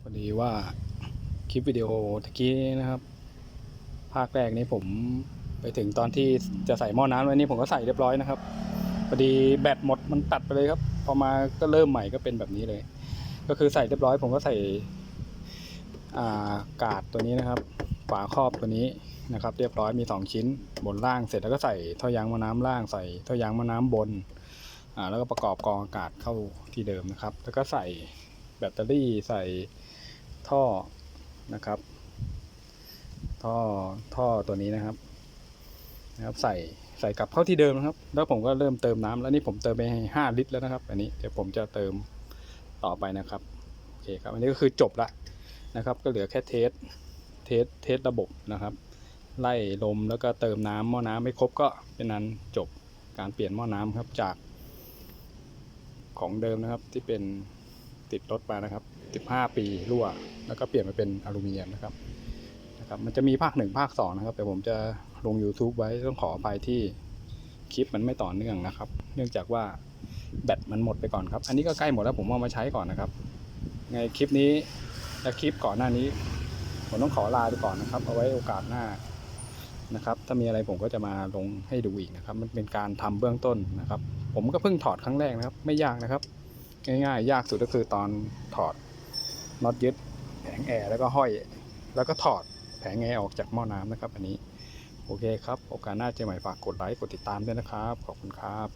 พอดีว่าคลิปวิดีโอตะกี้นะครับ ภาคแรกนี้ผมไปถึงตอนที่จะใส่หม้อน้ำไว้นี่ผมก็ใส่เรียบร้อยนะครับพอดีแบตหมดมันตัดไปเลยครับ พอมาก็เริ่มใหม่ก็เป็นแบบนี้เลย ก็คือใส่เรียบร้อย ผมก็ใส่อากาดตัวนี้นะครับ ฝาครอบตัวนี้นะครับ เรียบร้อยมี 2 ชิ้นบนล่างเสร็จแล้วก็ใส่ท่อยางมะน้ำล่างใส่ท่อยางมะน้ำบนอ่าแล้วก็ประกอบกองอากาศเข้าที่เดิมนะครับ แล้วก็ใส่ แบตเตอรี่ใส่ท่อนะครับ ท่อท่อตัวนี้นะครับนะครับ ใส่ใส่กลับเข้าที่เดิมนะครับ แล้วผมก็เริ่มเติมน้ำแล้วนี่ผมเติมไปห้าลิตรแล้วนะครับ อันนี้เดี๋ยวผมจะเติมต่อไปนะครับโอเคครับอันนี้ก็คือจบละนะครับ ก็เหลือแค่เทสเทสเทสระบบนะครับ ไล่ลมแล้วก็เติมน้ำหม้อน้ำไม่ครบก็เป็นนั้นจบการเปลี่ยนหม้อน้ำครับจากของเดิมนะครับที่เป็น ติดรถมานะครับ 15 ปีรั่ว แล้วก็เปลี่ยนมาเป็นอลูมิเนียมนะครับนะครับมันจะมีภาคหนึ่งภาคสองนะครับ แต่ผมจะลง YouTube ไว้ต้องขออภัยที่คลิปมันไม่ต่อเนื่องนะครับ เนื่องจากว่าแบตมันหมดไปก่อนครับ อันนี้ก็ใกล้หมดแล้วผมเอามาใช้ก่อนนะครับไงคลิปนี้และคลิปก่อนหน้านี้ ผมต้องขอลาไปก่อนนะครับ เอาไว้โอกาสหน้านะครับ ถ้ามีอะไรผมก็จะมาลงให้ดูอีกนะครับ มันเป็นการทำเบื้องต้นนะครับ ผมก็เพิ่งถอดครั้งแรกนะครับ ไม่ยากนะครับ ง่ายๆ ยากสุดก็คือตอนถอดน็อตยึดแผงแอร์แล้วก็ห้อย แล้วก็ถอดแผงแอร์ออกจากหม้อน้ำนะครับ อันนี้ โอเคครับ โอกาสหน้าเจอใหม่ฝากกดไลค์ กดติดตามด้วยนะครับ ขอบคุณครับ